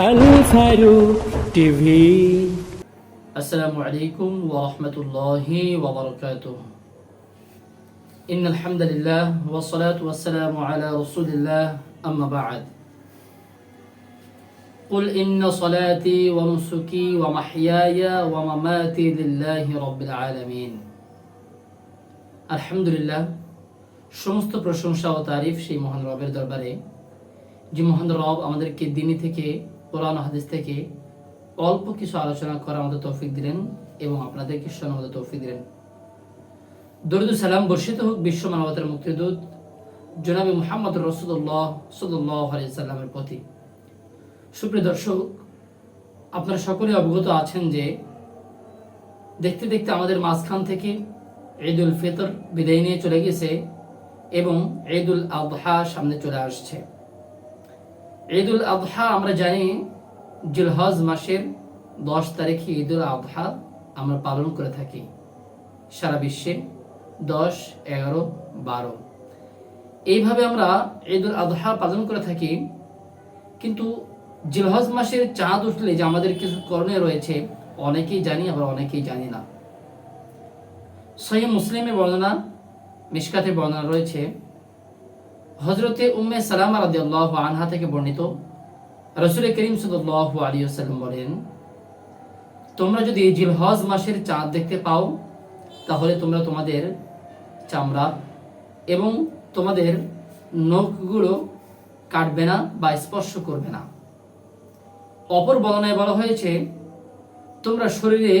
Al Faruk TV السلام عليكم ورحمة الله وبركاته إن الحمد لله والصلاة والسلام على رسول الله أما بعد قل إن صلاتي ونسكي ومحياي ومماتي لله رب العالمين আলহামদুলিল্লাহ সমস্ত প্রশংসা ও তারিফ সেই মহান রবের দরবারে যে মহান রব আমাদেরকে দিনী থেকে কোরআন হাদিস থেকে অল্প কিছু আলোচনা করা আমাদের তৌফিক দিলেন এবং আপনাদেরকে শোনা আমাদের তৌফিক দিলেন। দরুদ সালাম বর্ষিত হোক বিশ্ব মানবতার মুক্তিদূত, জনাবি মুহাম্মদ রসুল্লাহ সাল্লাহ সাল্লামের প্রতি। সুপ্রিয় দর্শক, আপনারা সকলে অবগত আছেন যে দেখতে দেখতে আমাদের মাঝখান থেকে ঈদ উল ফিতর বিদায় নিয়ে চলে গেছে এবং ঈদ উল আবহা সামনে চলে আসছে। ঈদ উল আবহা আমরা জানি জিলহজ মাসের দশ তারিখে ঈদুল আবহা আমরা পালন করে থাকি। সারা বিশ্বে দশ, এগারো, বারো। এইভাবে আমরা ঈদুল আবহা পালন করে থাকি। কিন্তু জিলহজ মাসের চাঁদ উঠলে যে আমাদের কিছু করণীয় রয়েছে, অনেকেই জানি, আবার অনেকেই জানি না। সহি মুসলিমের বর্ণনা, মিশকাতে বর্ণনা রয়েছে হজরতে উম্মে সালামা রাদিয়াল্লাহু আনহা থেকে বর্ণিত রসুল করিম সাল্লাল্লাহু আলাইহি ওয়াসাল্লাম বলেন, তোমরা যদি জিলহজ মাসের চাঁদ দেখতে পাও, তাহলে তোমরা তোমাদের চামড়া এবং তোমাদের নখগুলো কাটবে না বা স্পর্শ করবে না। অপর বর্ণনায় বলা হয়েছে, তোমরা শরীরে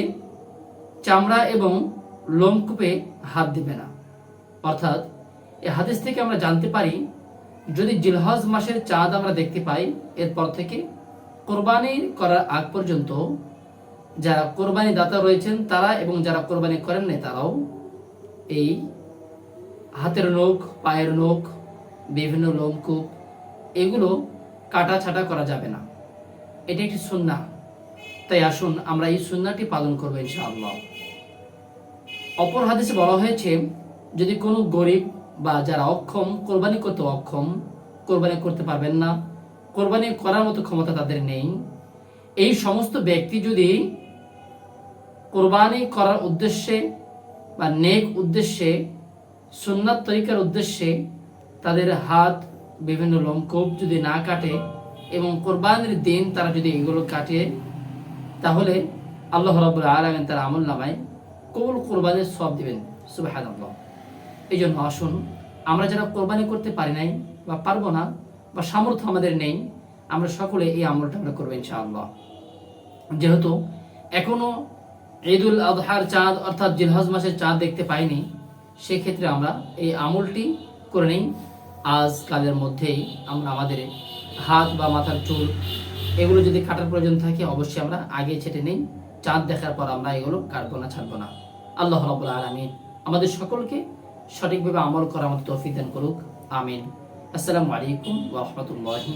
চামড়া এবং লোমকূপে হাত দিবে না। অর্থাৎ এই হাদিস থেকে আমরা জানতে পারি, যদি জিলহজ মাসের চাঁদ আমরা দেখতে পাই, এরপর থেকে কোরবানি করার আগ পর্যন্ত যারা কোরবানি দাতা রয়েছেন তারা এবং যারা কোরবানি করেন নাই তারাও এই হাতের নখ, পায়ের নখ, বিভিন্ন লোমকূপ, এগুলো কাটা ছাটা করা যাবে না। এটি একটি সুন্না। তাই আসুন আমরা এই সুন্নাটি পালন করব ইনশাআল্লাহ। অপর হাদিসে বলা হয়েছে, যদি কোনো গরিব বা যারা অক্ষম, কোরবানি করতে অক্ষম, কোরবানি করতে পারবেন না, কোরবানি করার মতো ক্ষমতা তাদের নেই। এই সমস্ত ব্যক্তি যদি কোরবানি করার উদ্দেশ্যে বা নেক উদ্দেশ্যে, সুন্নাত তরিকার উদ্দেশ্যে তাদের হাত বিভিন্ন লোমকূপ যদি না কাটে এবং কোরবানির দিন তারা যদি এগুলো কাটে, তাহলে আল্লাহ রাবুল আলমেন তার আমল নামায় কবুল কোরবানির সব দিবেন। সুবাহ এই জন্য আসুন, আমরা যারা কোরবানি করতে পারি নাই বা পারব না বা সামর্থ্য আমাদের নেই, আমরা সকলে এই আমলটা আমরা করব ইনশাআল্লাহ। যেহেতু এখনও ঈদুল আজহার চাঁদ অর্থাৎ জিলহজ মাসের চাঁদ দেখতে পাইনি, সেক্ষেত্রে আমরা এই আমলটি করে নিই। আজ কালের মধ্যেই আমরা আমাদের হাত বা মাথার চুল, এগুলো যদি কাটার প্রয়োজন থাকে অবশ্যই আমরা আগে ছেটে নিই। চাঁদ দেখার পর আমরা এগুলো কাটবো না, ছাড়বো না। আল্লাহ রাবুল আলমিন আমাদের সকলকে সঠিকভাবে আমল করা মতো তৌফিক দান করুক। আমিন। আসসালামু আলাইকুম ওয়া রাহমাতুল্লাহি